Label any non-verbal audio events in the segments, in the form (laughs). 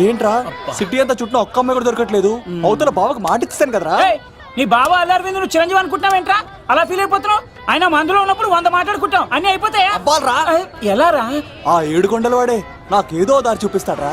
ఏంట్రా? సిటీ అంతా చుట్టూ ఒక్క అమ్మాయి కూడా దొరకట్లేదు. అవతల బావకు మాట ఇస్తాను కదరా నీ బావ అల్లరి నువ్వు చిరంజీవి అనుకుంటున్నావేంట్రా అలా ఫీల్ అయిపోతున్నావు? ఆయన మందులో ఉన్నప్పుడు వంద మాట్లాడుకుంటాం అన్ని అయిపోతాయా? ఎలా రా? ఆ ఏడు కొండల వాడే నాకేదో దారి చూపిస్తాడ్రా.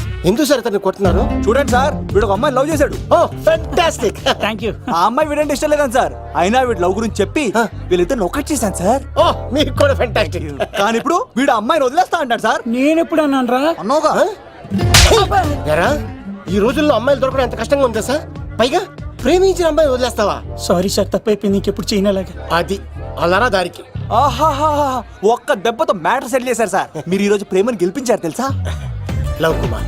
ఎందుకు సార్ అతన్ని కొడుతున్నారు చూడండి సార్ వీడు ఒక అమ్మాయి లవ్ చేశాడు. ఓ ఫెంటాస్టిక్ థ్యాంక్ యూ ఆ అమ్మాయి వీడంటే ఇష్టం లేదని సార్. అయినా వీడు లవ్ గురించి చెప్పి. వీళ్ళిద్దరు ఒకటి చేశాను సార్. ఓ మీకు కూడా ఫెంటాస్టిక్ కానీ ఇప్పుడు వీడు అమ్మాయిని వదిలేస్తా అంటాడు సార్. నేను ఎప్పుడు అన్నాను రా అన్నోగా ఎరా ఈ రోజుల్లో అమ్మాయిలు దొరకడం ఎంత కష్టంగా ఉందా సార్ పైగా ప్రేమించిన అమ్మాయి వదిలేస్తావా? సారీ సార్ తప్పైపోయింది. ఇంకెప్పుడు చేయనలాగా. అది అలారా దారికి. ఆహాహా ఒక్క దెబ్బతో మ్యాటర్ సెటిల్ చేశారు సార్. మీరు ఈ రోజు ప్రేమను గెలిపించారు తెలుసా? లవ్ కుమార్.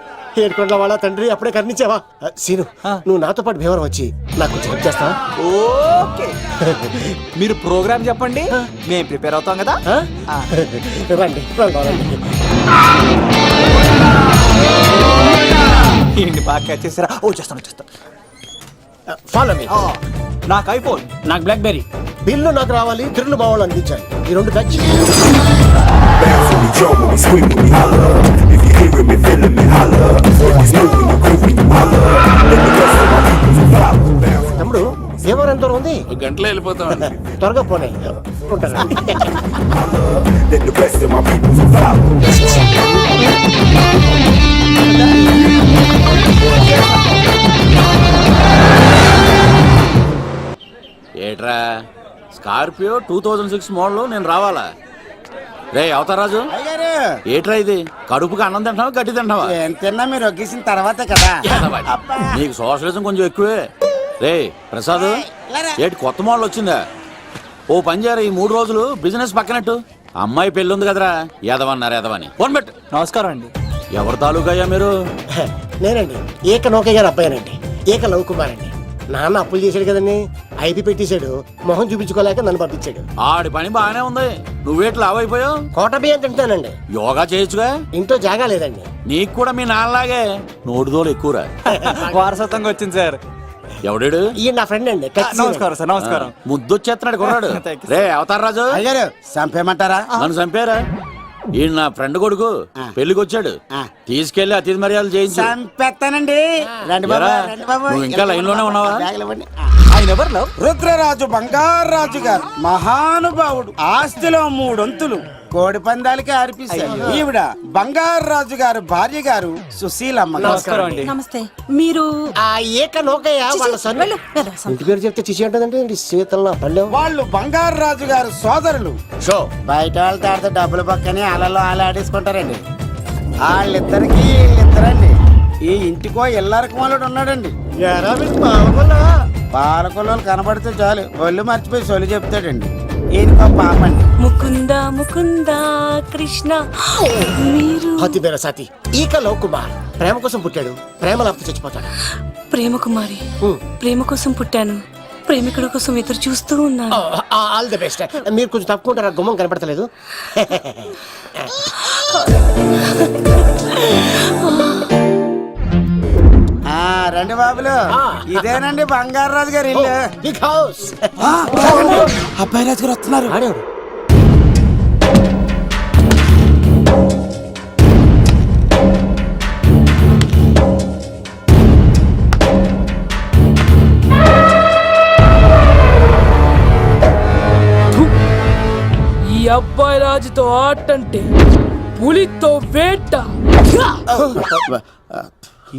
ఏడుకొండల వాళ్ళ తండ్రి అప్పుడే కర్ణించావా? సీను. నువ్వు నాతో పాటు భీవరం వచ్చి నాకు కొంచెం హెల్ప్ చేస్తావా? ఓకే. మీరు ప్రోగ్రామ్ చెప్పండి. మేము ప్రిపేర్ అవుతాం కదా. రండి రండి బాగా catch చేసారా ఓ చేస్తాను వచ్చేస్తాను ఫాలో మీ నాకు ఐఫోన్. నాకు బ్లాక్ బెర్రీ బిల్లు నాకు రావాలి తిరులు మా వాళ్ళు అందించాలి. ఈ రెండు బ్యాచ్. ఒక గంటలో వెళ్ళిపోతామండి. త్వరగా పోనీ. ఏట్రా? Scorpio two thousand six model నేను రావాలా? రే అవతారాజు. అయ్యారు ఏట్రా ఇది? కడుపుకి అన్నం తింటావా గడ్డి తింటావా తిన్నా మీరు ఒగ్గేసిన తర్వాతే కదా. నీకు సోషలిజం కొంచెం ఎక్కువే. రే ప్రసాద్. ఏటి కొత్త మోడల్ వచ్చిందా? ఓ పని చేయరా ఈ మూడు రోజులు బిజినెస్ పక్కనట్టు? అమ్మాయి పెళ్ళి ఉంది కదరా ఎదవన్నారు ఎదవని ఫోన్ పెట్టు. నమస్కారం అండి. ఎవరి తాలూకా అయ్యా మీరు నేనండి. ఏక నౌకయ్య గారు అబ్బాయినండి. ఏక లవ్ కుమార్ అండి నాన్న అప్పులు చేశాడు కదండి. ఐపీ పెట్టేశాడు. మొహం చూపించుకోలేక నన్ను పంపించాడు. ఆడి పని బాగానే ఉంది. నువ్వేటి లావైపోయావు కోట బియ్యం తింటానండి. యోగా చేయొచ్చుగా ఇంట్లో జాగా లేదండి. నీకు కూడా మీ నాన్నలాగే నోటిదోలు ఎక్కువరా? (laughs) వారసత్వంగా వచ్చింది సార్. ఎవడాడు? ఈయన నా ఫ్రెండ్ అండి నమస్కారం సార్ నమస్కారం. ముద్దొచ్చేస్తున్నాడు కొన్నాడు. (laughs) Thank you, రే అవతార రాజు. అయ్యారు చంపేయమంటారా? నన్ను చంపారా? ఈయన నా ఫ్రెండ్ కొడుకు. పెళ్ళికి వచ్చాడు. తీసుకెళ్ళి అతిథి మర్యాదలు చేయించు. చంపేస్తానండి. రండి బాబు ఎరా, రండి బాబు. నువ్వు ఇంకా లైన్లోనే ఉన్నావా? ఆయన ఎవరు రుద్రరాజు బంగారాజు గారు మహానుభావుడు ఆస్తిలో మూడొంతులు. కోడి పందాలకి అర్పిస్తారు ఈవిడ బంగారాజు గారు భార్య గారు సుశీలమ్మ. నమస్కారం అండి. నమస్తే. మీరు ఆ ఏక నౌకయ్య వాళ్ళ వెళ్ళు, వెళ్ళు. ఇంటి పేరు చెప్తే చిచి అంటుందంటే శీతల పల్లెం. వాళ్ళు బంగారాజు గారు సోదరులు. షో బయట వాళ్ళతో ఆడితే డబ్బులు పక్కనే అలలో అలా ఆడేసుకుంటారండి. వాళ్ళిద్దరికి వీళ్ళిద్దరండి. ఈ ఇంటికో ఇల్లరకం వాళ్ళడు ఉన్నాడండి. పాలకొల్లు? కనబడితే చాలు. ఒళ్ళు మర్చిపోయి సొలి చెప్తాడండి. ఈయనకో పాపండి? ముకుంద ముకుంద కృష్ణ. మీరు? హతి సాతి. ఈక లవ్ కుమార్. ప్రేమ కోసం పుట్టాడు. ప్రేమ లేకపోతే చచ్చిపోతాడు. ప్రేమ కుమారి. ప్రేమ కోసం పుట్టాను. ప్రేమికుడి కోసం ఎదురు చూస్తూ ఉన్నాను. All the best. మీరు కొంచెం తప్పుకుంటారా? గుమ్మం కనపడతలేదు. (laughs) (laughs) రండి బాబులు. ఇదేనండి బంగారు రాజు గారి ఇల్లు. Big house. అబ్బాయి రాజు గారు వస్తున్నారు. ఈ అబ్బాయి రాజుతో ఆట అంటే పులితో వేట.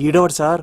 ఈడోడు సార్?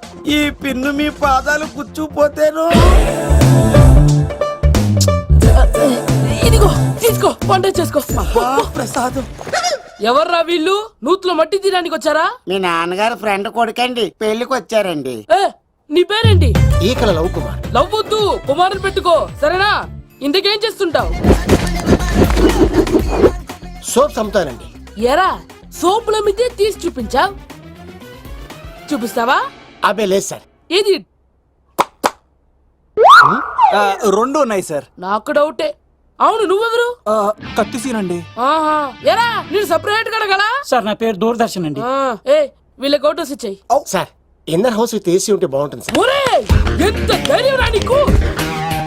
ఈ పిన్ను మీ పాదాలు గుచ్చుకుపోతేను. ఇదిగో తీసుకో వంట చేసుకో. ప్రసాదం. ఎవర్రా వీళ్ళు? నూతులో మట్టి తీయడానికి వచ్చారా? మీ నాన్నగారు ఫ్రెండ్ కొడుకండి పెళ్ళికి వచ్చారండి. ఏ నీ పేరేంటి? ఈకల లవ్ కుమార్. లవ్ వద్దు కుమారుని పెట్టుకో సరేనా? ఇంతకేం చేస్తుంటావు? సోప్స్ అమ్ముతానండి ఎరా సోపుల మీదే తీసి చూపించావు. చూపిస్తావా? అబ్బే లేదు సార్. ఏది? ఆ, రెండు ఉన్నాయి సార్. నాకు డౌటే. అవును నువ్వెవరు? ఆ, కత్తి సీనండి ఆహా. ఎరా నేను సపరేట్ కడగలా సార్ నా పేరు దూరదర్శన్ అండి. ఏ వీళ్ళకి అవుటోస్ ఇచ్చాయి. Sir inner house with AC ఉంటే బాగుంటుంది సార్. ఒరే ఎంత ధైర్యం రా నీకు!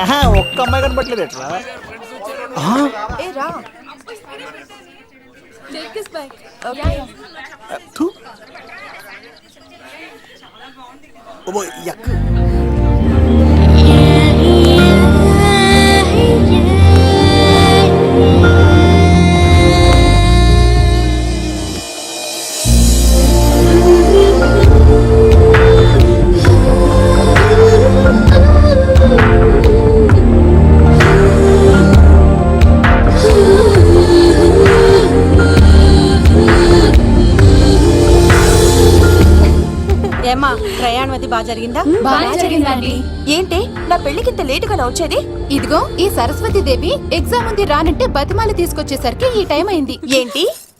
ఆహా, ఒక్క అమ్మాయి కనబట్లేదు ఎట్లా? థు. ఓ, యక్. పెళ్ళికి వచ్చేది? ఇదిగో ఈ సరస్వతి దేవి ఎగ్జామ్ ఉంది రానంటే బతిమాల తీసుకొచ్చేసరికి ఈ టైం అయింది. ఏంటి?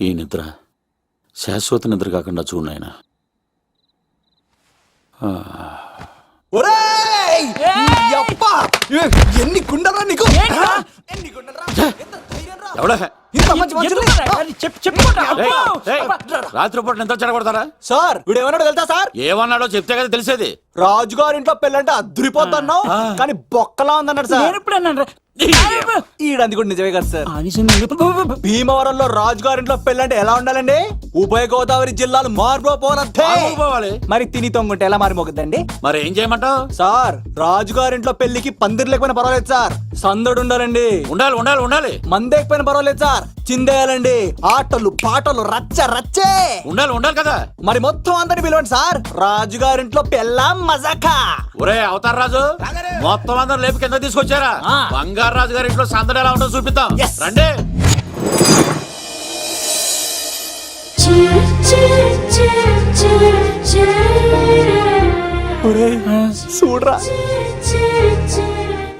ఈ నిద్ర. శాశ్వత నిద్ర కాకుండా చూడు! ఏ, ఎన్ని గుండెరా నీకు? ఎన్ని? ఎంత రాత్రిపూట నిద్ర చెడగొడతారా? సార్ వీడు ఏమన్నాడు తెలుసా సార్? ఏమన్నాడో చెప్తే కదా తెలిసేది. రాజుగారింట్లో పెళ్ళంటే అద్దరిపోతున్నావు కానీ బొక్కలా ఉందన్నాడు సార్. నేను ఇప్పుడు అన్నాను రా. ఈడంది కూడా నిజమే కదా సార్. భీమవరంలో రాజుగారింట్లో పెళ్ళంటే ఎలా ఉండాలండి? ఉభయ గోదావరి జిల్లాలు మార్పోపోనట్టే పోవాలి. మరి తిని తొంగుంటే ఎలా మారిమోగుద్దండి మరి ఏం చేయమంటావు? సార్ రాజుగారింట్లో పెళ్ళికి పందిరి లేకపోయినా పర్వాలేదు సార్. సందడు ఉండాలండి ఉండాలి ఉండాలి ఉండాలి. మందేకపోయినా పర్వాలేదు సార్. చిందేయాలండి. ఆటలు పాటలు రచ్చ రచ్చే. ఉండాలి ఉండాలి కదా. మరి మొత్తం అందరిని పిలవండి సార్. రాజుగారింట్లో పెళ్ళాం మజాకా. ఒరే అవతార్ రాజు మొత్తం అందరు లేపు కింద తీసుకొచ్చారా. బంగారు రాజు గారి ఇంట్లో సందడి ఎలా ఉంటుందో చూపిద్దాం. రండి. ఒరేయ్, చూడరా.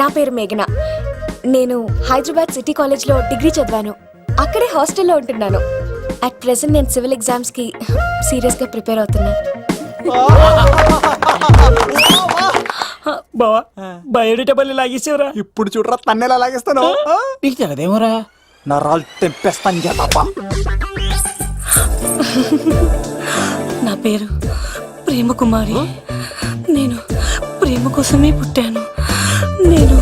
నా పేరు మేఘన. నేను హైదరాబాద్ సిటీ కాలేజ్లో డిగ్రీ చదివాను. అక్కడే హాస్టల్లో ఉంటున్నాను. అట్ ప్రెసెంట్ నేను సివిల్ ఎగ్జామ్స్కి సీరియస్గా ప్రిపేర్ అవుతున్నాను బావా లాగేసేవరా? ఇప్పుడు చూడరా తన్నేలా లాగేస్తాను? నీకు తెలదేమోరా నా రాళ్ళు తెంపేస్తాను చేతప్ప నా పేరు ప్రేమ కుమారి. నేను ప్రేమ కోసమే పుట్టాను. నేను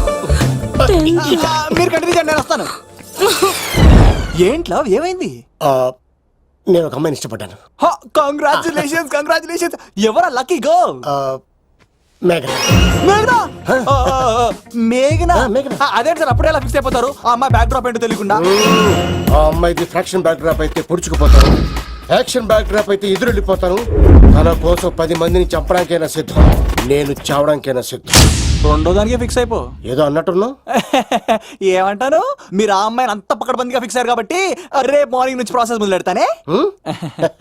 మీరు కంటిన్యూ చేయండి నేను వస్తాను. ఏంట్లో? ఏమైంది? ఆ, నేను ఒక అమ్మాయిని ఇష్టపడ్డాను. కంగ్రాచులేషన్స్ కంగ్రాచులేషన్స్ ఎవరా లక్కీ ఆ, మేఘన. అదేంటి సార్ అప్పుడే ఎలా ఫిక్స్ అయిపోతారు. ఆ అమ్మాయి బ్యాక్ డ్రాప్ ఏంటో తెలియకుండా. ఆ అమ్మాయిది ఫ్రాక్షన్ బ్యాక్ డ్రాప్ అయితే పొడుచుకుపోతాను యాక్షన్ బ్యాక్ డ్రాప్ అయితే ఎదురెళ్ళిపోతాను తన కోసం పది మందిని చంపడానికైనా సిద్ధం. నేను చావడానికైనా సిద్ధం. రెండో దానికి ఫిక్స్ అయిపో. ఏదో అన్నట్టున్నావు? (laughs) ఏమంటాను? మీరు ఆ అమ్మాయిని అంత పక్కడబందిగా ఫిక్స్ అయ్యారు కాబట్టి రేపు మార్నింగ్ నుంచి ప్రాసెస్ మొదలెడతానే? (laughs)